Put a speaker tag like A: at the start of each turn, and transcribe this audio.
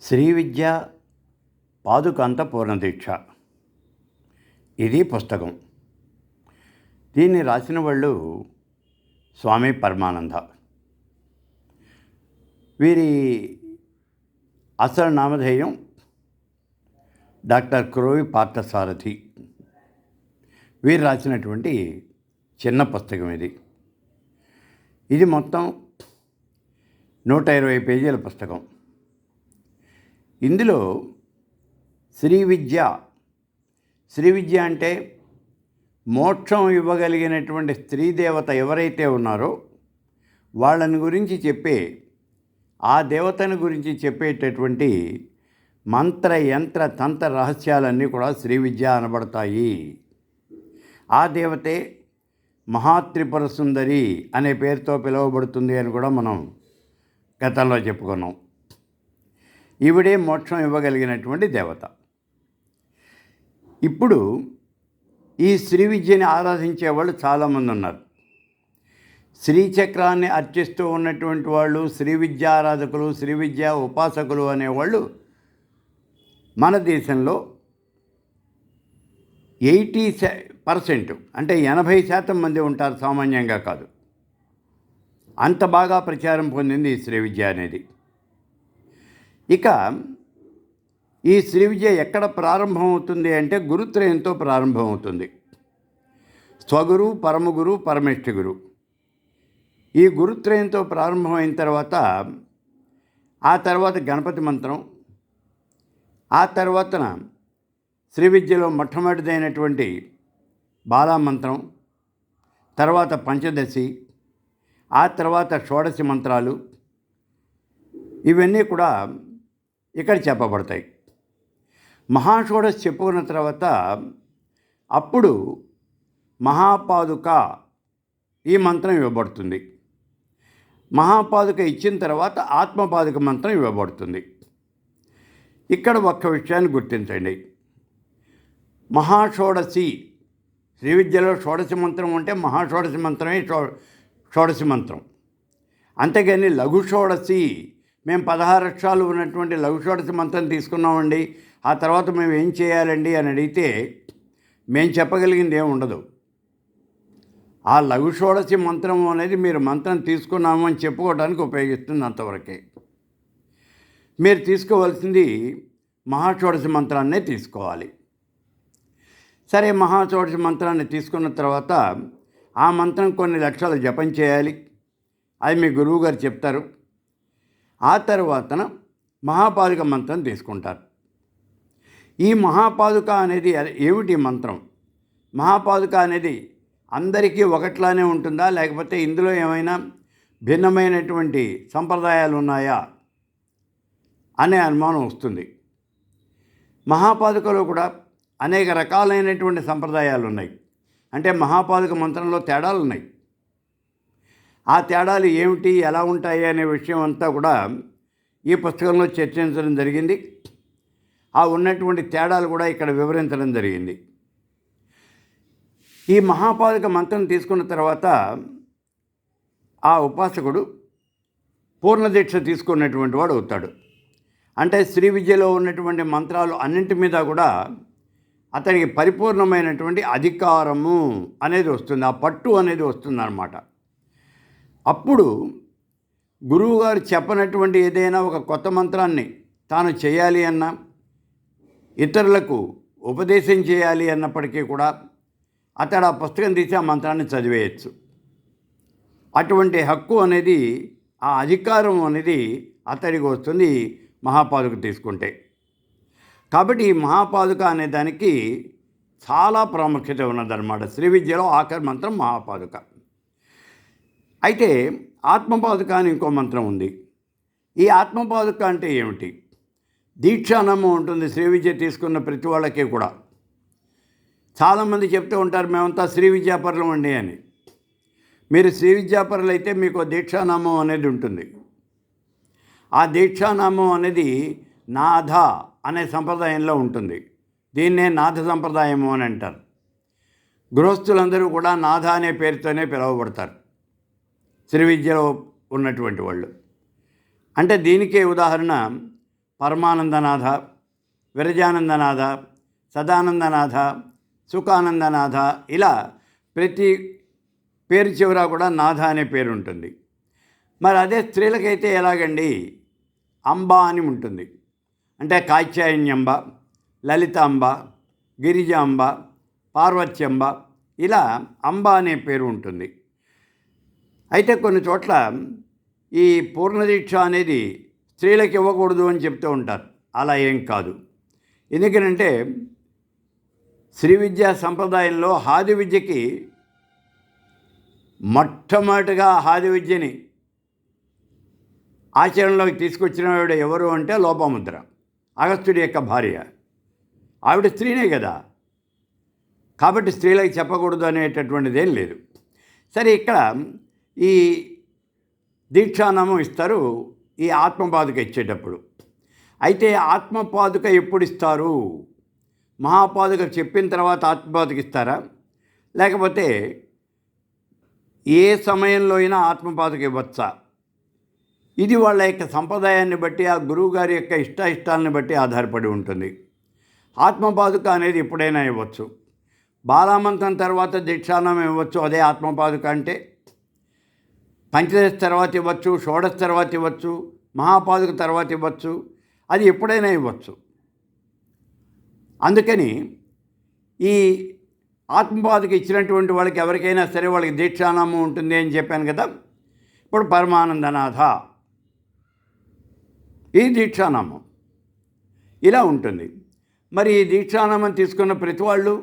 A: శ్రీ విద్య పాదుకాంత పూర్ణదీక్ష. ఇది పుస్తకం. దీన్ని రాసిన వాళ్ళు స్వామి పరమానంద. వీరి అసలు నామధేయం డాక్టర్ క్రోవి పార్థసారథి. వీరు రాసినటువంటి చిన్న పుస్తకం ఇది. ఇది మొత్తం నూట ఇరవై పేజీల పుస్తకం. ఇందులో శ్రీ విద్య శ్రీ విద్య అంటే మోక్షం ఇవ్వగలిగినటువంటి స్త్రీ దేవత ఎవరైతే ఉన్నారో వాళ్ళని గురించి చెప్పే ఆ దేవతని గురించి చెప్పేటటువంటి మంత్ర యంత్ర తంత్ర రహస్యాలన్నీ కూడా శ్రీ విద్య అనబడతాయి. ఆ దేవతే మహాత్రిపుర సుందరి అనే పేరుతో పిలువబడుతుంది అని కూడా మనం గతంలో చెప్పుకున్నాం. ఈవిడే మోక్షం ఇవ్వగలిగినటువంటి దేవత. ఇప్పుడు ఈ శ్రీ విద్యని ఆరాధించే వాళ్ళు చాలామంది ఉన్నారు. శ్రీచక్రాన్ని అర్చిస్తూ ఉన్నటువంటి వాళ్ళు శ్రీ విద్య ఆరాధకులు శ్రీ విద్య ఉపాసకులు అనేవాళ్ళు మన దేశంలో ఎయిటీ పర్సెంట్ అంటే ఎనభై శాతం మంది ఉంటారు సామాన్యంగా కాదు. అంత బాగా ప్రచారం పొందింది ఈ శ్రీ విద్య అనేది. ఇక ఈ శ్రీ విద్య ఎక్కడ ప్రారంభమవుతుంది అంటే గురుత్రయంతో ప్రారంభమవుతుంది. స్వగురు పరమగురు పరమేష్ఠ గురు. ఈ గురుత్రయంతో ప్రారంభమైన తర్వాత ఆ తర్వాత గణపతి మంత్రం ఆ తర్వాతన శ్రీ విద్యలో మొట్టమొదటిదైనటువంటి బాలామంత్రం తర్వాత పంచదశి ఆ తర్వాత షోడశి మంత్రాలు ఇవన్నీ కూడా ఇక్కడ చెప్పబడతాయి. మహాషోడస్ చెప్పుకున్న తర్వాత అప్పుడు మహాపాదుక ఈ మంత్రం ఇవ్వబడుతుంది. మహాపాదుక ఇచ్చిన తర్వాత ఆత్మపాదుక మంత్రం ఇవ్వబడుతుంది. ఇక్కడ ఒక్క విషయాన్ని గుర్తించండి. మహాషోడశి శ్రీ విద్యలో షోడశ మంత్రం అంటే మహాషోడశ మంత్రమే షో షోడశ మంత్రం. అంతేగాని లఘు షోడశి మేము పదహారు అక్షరాలు ఉన్నటువంటి లఘు షోడశి మంత్రం తీసుకున్నామండి. ఆ తర్వాత మేము ఏం చేయాలండి అని అడిగితే మేము చెప్పగలిగింది ఏమి ఉండదు. ఆ లఘు షోడశి మంత్రం అనేది మీరు మంత్రం తీసుకున్నాము అని చెప్పుకోవడానికి ఉపయోగిస్తుంది అంతవరకే. మీరు తీసుకోవాల్సింది మహాషోడశి మంత్రాన్నే తీసుకోవాలి. సరే మహాషోడశి మంత్రాన్ని తీసుకున్న తర్వాత ఆ మంత్రం కొన్ని లక్షలు జపం చేయాలి. అది మీ గురువు గారు చెప్తారు. ఆ తర్వాతన మహాపాదుక మంత్రం తీసుకుంటారు. ఈ మహాపాదుక అనేది ఏమిటి మంత్రం? మహాపాదుక అనేది అందరికీ ఒకట్లానే ఉంటుందా? లేకపోతే ఇందులో ఏమైనా భిన్నమైనటువంటి సంప్రదాయాలు ఉన్నాయా? అనే అనుమానం వస్తుంది. మహాపాదుకలో కూడా అనేక రకాలైనటువంటి సంప్రదాయాలు ఉన్నాయి. అంటే మహాపాదుక మంత్రంలో తేడాలు ఉన్నాయి ఆ తేడాలు ఏమిటి ఎలా ఉంటాయి అనే విషయం అంతా కూడా ఈ పుస్తకంలో చర్చించడం జరిగింది. ఆ ఉన్నటువంటి తేడాలు కూడా ఇక్కడ వివరించడం జరిగింది. ఈ మహాపాదక మంత్రం తీసుకున్న తర్వాత ఆ ఉపాసకుడు పూర్ణదీక్ష తీసుకున్నటువంటి వాడు అవుతాడు. అంటే శ్రీ విద్యలో ఉన్నటువంటి మంత్రాలు అన్నింటి మీద కూడా అతనికి పరిపూర్ణమైనటువంటి అధికారము అనేది వస్తుంది. ఆ పట్టు అనేది వస్తుంది అన్నమాట అప్పుడు గురువుగారు చెప్పనటువంటి ఏదైనా ఒక కొత్త మంత్రాన్ని తాను చేయాలి అన్న ఇతరులకు ఉపదేశం చేయాలి అన్నప్పటికీ కూడా అతడు ఆ పుస్తకం తీసి ఆ మంత్రాన్ని చదివేయచ్చు. అటువంటి హక్కు అనేది ఆ అధికారం అనేది అతడికి వస్తుంది మహాపాదుక తీసుకుంటే. కాబట్టి ఈ మహాపాదుక అనే దానికి చాలా ప్రాముఖ్యత ఉన్నదన్నమాట. శ్రీ విద్యలో ఆఖరి మంత్రం మహాపాదుక. అయితే ఆత్మపాదుక అని ఇంకో మంత్రం ఉంది. ఈ ఆత్మపాదుక అంటే ఏమిటి? దీక్షానమ్మం ఉంటుంది శ్రీ విద్య తీసుకున్న ప్రతి వాళ్ళకి కూడా. చాలామంది చెప్తూ ఉంటారు మేమంతా శ్రీ విద్యాపరులం అండి అని. మీరు శ్రీ విద్యాపరులు అయితే మీకు దీక్షానామం అనేది ఉంటుంది. ఆ దీక్షానామం అనేది నాథ అనే సంప్రదాయంలో ఉంటుంది. దీన్నే నాథ సంప్రదాయము అని అంటారు. గృహస్థులందరూ కూడా నాథ అనే పేరుతోనే పిలువబడతారు. త్రివిద్యలో ఉన్నటువంటి వాళ్ళు. అంటే దీనికే ఉదాహరణ పరమానందనాథ విరజానందనాథ సదానందనాథ సుఖానందనాథ ఇలా ప్రతి పేరు చివర కూడా నాథ అనే పేరు ఉంటుంది. మరి అదే స్త్రీలకైతే ఎలాగండి? అంబ అని ఉంటుంది. అంటే కాత్యాయన్యంబ లలితాంబ గిరిజాంబ పార్వత్యంబ ఇలా అంబ అనే పేరు ఉంటుంది. అయితే కొన్ని చోట్ల ఈ పూర్ణదీక్ష అనేది స్త్రీలకు ఇవ్వకూడదు అని చెప్తూ ఉంటారు. అలా ఏం కాదు. ఎందుకనంటే శ్రీ విద్యా సంప్రదాయంలో హాది విద్యకి మొట్టమొదటిగా హాది విద్యని ఆచరణలోకి తీసుకొచ్చినవాడు ఎవరు అంటే లోపముద్ర అగస్త్యుడి యొక్క భార్య. ఆవిడ స్త్రీనే కదా. కాబట్టి స్త్రీలకు చెప్పకూడదు అనేటటువంటిది ఏం లేదు. సరే ఇక్కడ ఈ దీక్షానామం ఇస్తారు ఈ ఆత్మపాదుక ఇచ్చేటప్పుడు. అయితే ఆత్మపాదుక ఎప్పుడు ఇస్తారు మహాపాదుక చెప్పిన తర్వాత ఆత్మపాదుక ఇస్తారా? లేకపోతే ఏ సమయంలో అయినా ఆత్మపాదుక ఇవ్వచ్చా? ఇది వాళ్ళ యొక్క సంప్రదాయాన్ని బట్టి ఆ గురువు గారి యొక్క ఇష్ట బట్టి ఆధారపడి ఉంటుంది. ఆత్మపాదుక అనేది ఎప్పుడైనా ఇవ్వచ్చు. బాలామంతం తర్వాత దీక్షానం ఇవ్వచ్చు అదే ఆత్మపాదుక అంటే. పంచదశ తర్వాత ఇవ్వచ్చు షోడశ తర్వాత ఇవ్వచ్చు మహాపాదుక తర్వాత ఇవ్వచ్చు అది ఎప్పుడైనా ఇవ్వచ్చు. అందుకని ఈ ఆత్మపాదుకు ఇచ్చినటువంటి వాళ్ళకి ఎవరికైనా సరే వాళ్ళకి దీక్షానామం ఉంటుంది అని చెప్పాను కదా ఇప్పుడు పరమానందనాథ. ఈ దీక్షానామం ఇలా ఉంటుంది. మరి ఈ దీక్షానామం తీసుకున్న ప్రతి వాళ్ళు